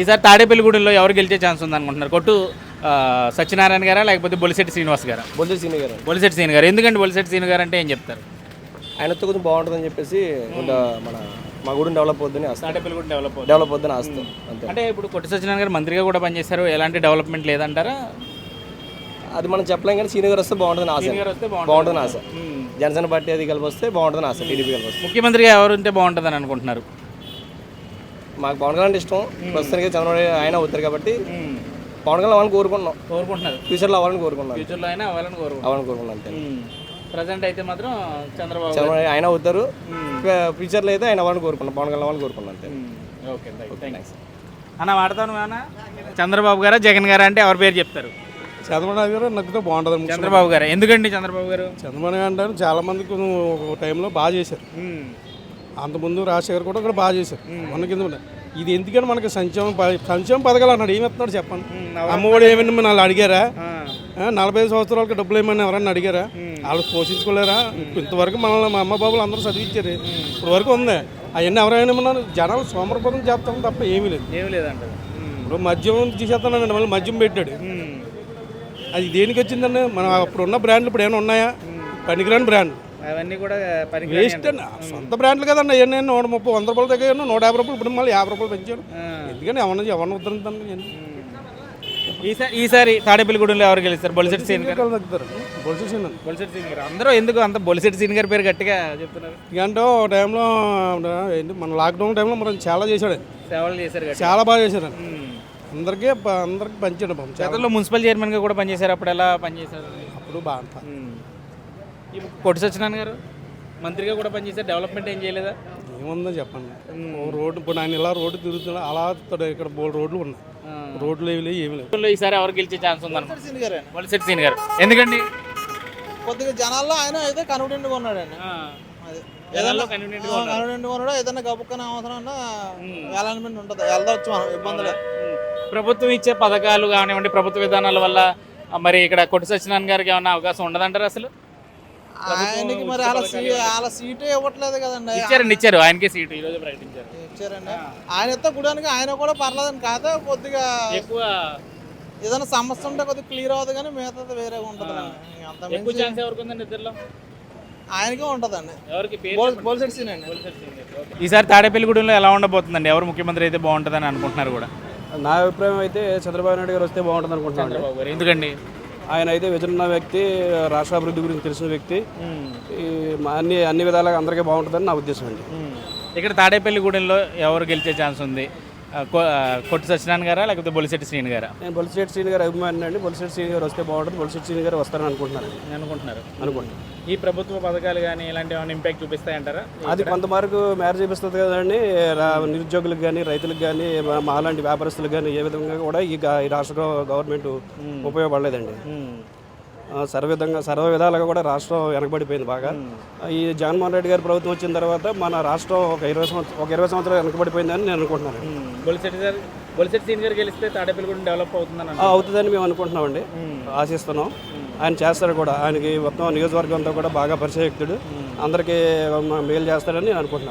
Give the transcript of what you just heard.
ఈసారి తాడేపల్లిగూడెంలో ఎవరు గెలిచే ఛాన్స్ ఉంది అనుకుంటున్నారు కొట్టు సత్యనారాయణ గారా లేకపోతే బొలిశెట్టి శ్రీనివాస్ గారా? బొల్లి సీని గారు. బొలిశెట్టి సీన్ గారు. ఎందుకంటే బొలిశెట్టి సీన్ గారు అంటే ఏం చెప్తారు? ఆయనతో కొంచెం బాగుంటుందని చెప్పేసి కొంత మన మా గుడిని డెవలప్ అవుద్దని ఆస్తి తాడేపల్లిగూడెం డెవలప్ డెవలప్ అవుద్దని ఆస్తి అంతే. అంటే ఇప్పుడు కొట్టు సత్యనారాయణ గారు మంత్రిగా కూడా పనిచేశారు. ఎలాంటి డెవలప్మెంట్ లేదంటారా? అది మనం చెప్పలేం కానీ సీని గారు వస్తే బాగుంటుందని ఆశ. బాగుంటుందని ఆశ. జనసేన పార్టీ అది కలిపి వస్తే బాగుంటుందని ఆశ. టీడీపీ కలిపి వస్తే. ముఖ్యమంత్రిగా ఎవరు ఉంటే బాగుంటుందని అనుకుంటున్నారు? మాకు పవన్ కళ్యాణ్ అంటే ఇష్టం. ప్రస్తుతానికి చంద్రబాబు ఆయన అవుతారు కాబట్టి పవన్ కళ్యాణ్ అవ్వాలని కోరుకుంటున్నాం. కోరుకుంటున్నారు. ఫ్యూచర్లో అవ్వాలని కోరుకున్నాం ఫ్యూచర్లో అయినా అవ్వాలని కోరుకుంటున్నారు. అవ్వాలని కోరుకున్నాం అంతే. ప్రజెంట్ అయితే మాత్రం చంద్రబాబు చంద్రబాబు ఆయన అవుతారు. ఫ్యూచర్లో అయితే ఆయన అవ్వాలని కోరుకున్నాం పవన్ కళ్యాణ్ అవ్వాలని కోరుకున్నాం అంతే. ఓకే థ్యాంక్స్ అన్న వాడతాను అన్న చంద్రబాబు గారా జగన్ గారా అంటే ఎవరి పేరు చెప్తారు? చంద్రబాబు నాయుడు గారు నగ్గితే బాగుంటుంది చంద్రబాబు గారు? ఎందుకండి చంద్రబాబు గారు? చంద్రబాబు నాయుడు అంటారు చాలా మంది కొంచెం ఒక టైంలో బాగా చేశారు. అంతకుముందు రాజశేఖర్ కూడా కూడా బాగా చేశారు. మన కింద. ఇది ఎందుకని మనకి సంక్షేమ సంక్షేమ పథకాలు అన్నాడు ఏమి ఇస్తున్నాడు చెప్పండి అమ్మఒడి ఏమైనా మన వాళ్ళు అడిగారా నలభై ఐదు సంవత్సరాలకి డబ్బులు ఏమైనా ఎవరన్నా అడిగారా? వాళ్ళు పోషించుకోలేరా? ఇంతవరకు మనల్ని మా అమ్మ బాబులు అందరూ చదివించారు. ఇప్పుడు వరకు ఉంది. అవన్నీ ఎవరైనా ఏమన్నా జనాలు సోమరపదం చేస్తాం తప్ప ఏమీ లేదు. ఏమి లేదంటారు ఇప్పుడు మద్యం తీసేస్తానండి మళ్ళీ మద్యం పెట్టాడు. అది దేనికి వచ్చిందండి? మనం అప్పుడు ఉన్న బ్రాండ్లు ఇప్పుడు ఏమైనా ఉన్నాయా? పనికిరాని బ్రాండ్. అవన్నీ కూడా పనికి వేస్ట్ సొంత బ్రాండ్లు కదండి అవన్నీ నూట ముప్పై వంద రూపాయల దగ్గర నూట యాభై రూపాయలు ఇప్పుడు మళ్ళీ యాభై రూపాయలు పెంచాడు ఎందుకని ఎవరిని ఎవరిని ఉద్ధరించండి ఈసారి ఈసారి తాడేపల్లిగూడెంలో ఎవరు గెలుస్తారు? బొలిశెట్టి సీన్ గారు. పొలిటీషియన్ అండి బొలిశెట్టి సీన్ గారు. అందరూ ఎందుకు అంత బొలిశెట్టి సీన్ గారి పేరు గట్టిగా చెప్తున్నారు? ఇకంటే ఒక టైంలో ఏంటి మన లాక్డౌన్ టైంలో మనం చాలా చేశాడు. సేవలు చేశారు చాలా బాగా చేశాడు. అందరికీ అందరికీ చాలా. గతంలో మున్సిపల్ చైర్మన్గా కూడా పనిచేశారు అప్పుడు ఎలా పనిచేశారు? అప్పుడు బాగా కొట్టి సత్యనారాయణ గారు మంత్రిగా కూడా పనిచేశారు. డెవలప్మెంట్ ఏం చేయలేదా? ఏముందో చెప్పండి. ఓ రోడ్డు ఇప్పుడు ఆయన ఇలా రోడ్డు తిరుగుతున్నా అలా. ఇక్కడ బోల్ రోడ్లు ఉన్నాయి. రోడ్లు ఏమి లేవు ఏమి లేవు. ఈసారి ఎవరు గెలిచే ఛాన్స్ ఉందన్న? బొలిశెట్టి సీన్ గారు. ఎందుకండి? కొద్దిగా జనాల్లో ఆయన అయితే కన్వీనెంట్గా ఉన్నాడండి. ఉన్నాడు. ఏదైనా గబుక్కన అవసరం ఉంటుంది. మనం ప్రభుత్వం ఇచ్చే పథకాలు కానివ్వండి ప్రభుత్వ విధానాల వల్ల మరి ఇక్కడ కొట్టి సత్యనారాయణ గారికి ఏమన్నా అవకాశం ఉండదంటారు అసలు? ఆయనకి మరి అలా సీ అలా సీటే ఇవ్వట్లేదు కదండి. ఇచ్చారండి ఇచ్చారు. ఆయనకే సీటు. ఈ రోజు ప్రకటించారు. ఇచ్చారండి. ఆయన ఎత్తే గుడానికి ఆయన కూడా పర్లేదని కాదు కొద్దిగా ఎక్కువ ఏదైనా సమస్య ఉంటే కొద్దిగా క్లియర్ అవుతుంది కానీ మిగతాది వేరేగా ఉంటుంది. అంత ఎక్కువ ఛాన్స్ ఎవరికి ఉందండి ఇద్దరులో? ఆయనకే ఉంటుందండి. ఎవరికి? పోల్సెట్ సీన్ అండి. ఈసారి తాడేపల్లిగూడెంలో ఎలా ఉండబోతుందండి? ఎవరు ముఖ్యమంత్రి అయితే బాగుంటుందని అనుకుంటున్నారు కూడా? నా అభిప్రాయం అయితే చంద్రబాబు నాయుడు గారు వస్తే బాగుంటుంది అనుకుంటున్నాను ఎందుకండి? ఆయన అయితే విజనున్న వ్యక్తి రాష్ట్ర అభివృద్ధి గురించి తెలిసిన వ్యక్తి. ఈ అన్ని అన్ని విధాలుగా అందరికీ బాగుంటుందని నా ఉద్దేశం అండి. ఇక్కడ తాడేపల్లిగూడెంలో ఎవరు గెలిచే ఛాన్స్ ఉంది? కొట్టి సత్యనారాయణ గారా లేకపోతే బొలిశెట్టి శ్రీని గారా? నేను బొలిశెట్టి శ్రీని గారు అభిమాని అండి. బొలిశెట్టి శ్రీని గారు వస్తే బాగుంటుంది. బొలిశెట్టి శ్రీని గారు వస్తారని అనుకుంటున్నాను అనుకుంటున్నారు. అనుకుంటున్నాను ఈ ప్రభుత్వ పథకాలు కానీ ఇలాంటి ఏమైనా ఇంపాక్ట్ చూపిస్తాయంటారా? అది కొంతవరకు మేర చూపిస్తుంది కదండి. నిరుద్యోగులకు కానీ రైతులకు కానీ మాలాంటి వ్యాపారస్తులకు కానీ ఏ విధంగా కూడా ఈ రాష్ట్ర గవర్నమెంట్ ఉపయోగపడలేదండి. సర్వవిధంగా సర్వ విధాలుగా కూడా రాష్ట్రం వెనకబడిపోయింది బాగా. ఈ జగన్మోహన్ రెడ్డి గారి ప్రభుత్వం వచ్చిన తర్వాత మన రాష్ట్రం ఒక ఇరవై సంవత్సరం ఒక ఇరవై సంవత్సరాలు వెనకబడిపోయిందని నేను అనుకుంటున్నాను. బొలిశెట్టి గారు బొలిశెట్టి సీన్ గారు గెలిస్తే తాడేపల్లిగూడెం డెవలప్ అవుతుందని అవుతుందని మేము అనుకుంటున్నామండి. ఆశిస్తున్నాం. ఆయన చేస్తాడు కూడా. ఆయనకి మొత్తం నియోజకవర్గం అంతా కూడా బాగా పరిచయక్తుడు అందరికీ మేలు చేస్తాడని నేను అనుకుంటున్నాను.